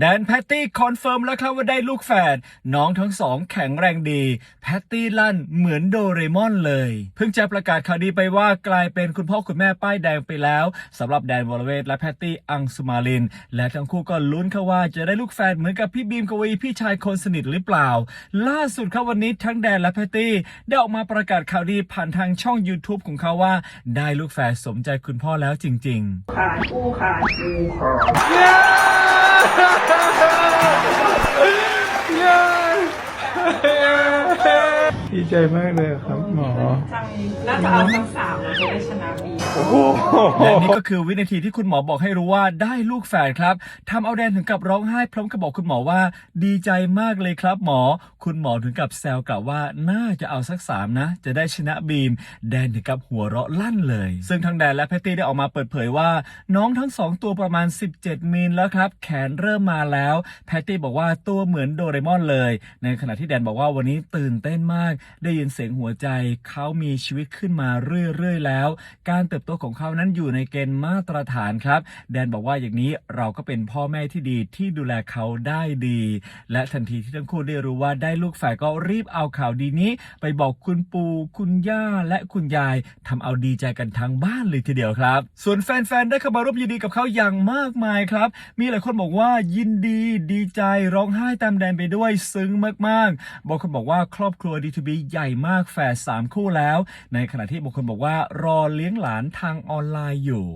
แดนแพตตี้คอนเฟิร์มแล้วครับว่าได้ลูกแฝดน้องทั้งสองแข็งแรงดี แพตตี้ลั่นเหมือนโดเรมอนเลย เพิ่งจะประกาศข่าวดีไปว่ากลายเป็นคุณพ่อคุณแม่ป้ายแดงไปแล้วสำหรับแดนวอลเวทและแพตตี้อังสุมาลิน และทั้งคู่ก็ลุ้นค่ะว่าจะได้ลูกแฝดเหมือนกับพี่บีมกวีพี่ชายคนสนิทหรือเปล่า ล่าสุดครับวันนี้ทั้งแดนและแพตตี้ได้ออกมาประกาศข่าวดีผ่านทางช่อง YouTube ของเขาว่า ได้ลูกแฝดสมใจคุณพ่อแล้วจริงๆขากูขากูขา ¡Ja, ดีใจมากเลยครับหมอจังน่าจะเอาทั้งสามเราจะได้ชนะบีโอ้โหและนี่ก็คือวินาทีที่คุณหมอบอกให้รู้ว่าได้ลูกแฝดครับทำเอาแดนถึงกับร้องไห้พร้อมกับบอกคุณหมอว่า ดีใจมากเลยครับหมอ คุณหมอถึงกับแซวกล่าวว่าน่าจะเอาสักสามนะ จะได้ชนะบีม แดนถึงกับหัวเราะลั่นเลย ซึ่งทั้งแดนและแพตตี้ได้ออกมาเปิดเผยว่า น้องทั้งสองตัวประมาณ 17มิลแล้วครับ แขนเริ่มมาแล้วแพตตี้บอกว่าตัวเหมือนโดเรมอนเลย ในขณะที่แดนบอกว่าวันนี้ตื่นเต้นมากได้ยินเสียงหัวใจ เขามีชีวิตขึ้นมาเรื่อยๆแล้ว การเติบโตของเขานั้นอยู่ในเกณฑ์มาตรฐานครับ แดนบอกว่าอย่างนี้เราก็เป็นพ่อแม่ที่ดีที่ดูแลเขาได้ดี และทันทีที่ทั้งคู่ได้รู้ว่าได้ลูกแฝดก็รีบเอาข่าวดีนี้ ไปบอกคุณปู่คุณย่าและคุณยายทำเอาดีใจกันทั้งบ้านเลยทีเดียวครับ ส่วนแฟนๆได้เข้ามาร่วมยินดีกับเขาอย่างมากมายครับ มีหลายคนบอกว่ายินดีดีใจร้องไห้ตามแดนไปด้วยซึ้งมากๆบางคนบอกว่าครอบครัวดีที่ D2B ใหญ่มากแฝดสามคู่แล้ว ในขณะที่บางคนบอกว่ารอเลี้ยงหลานทางออนไลน์อยู่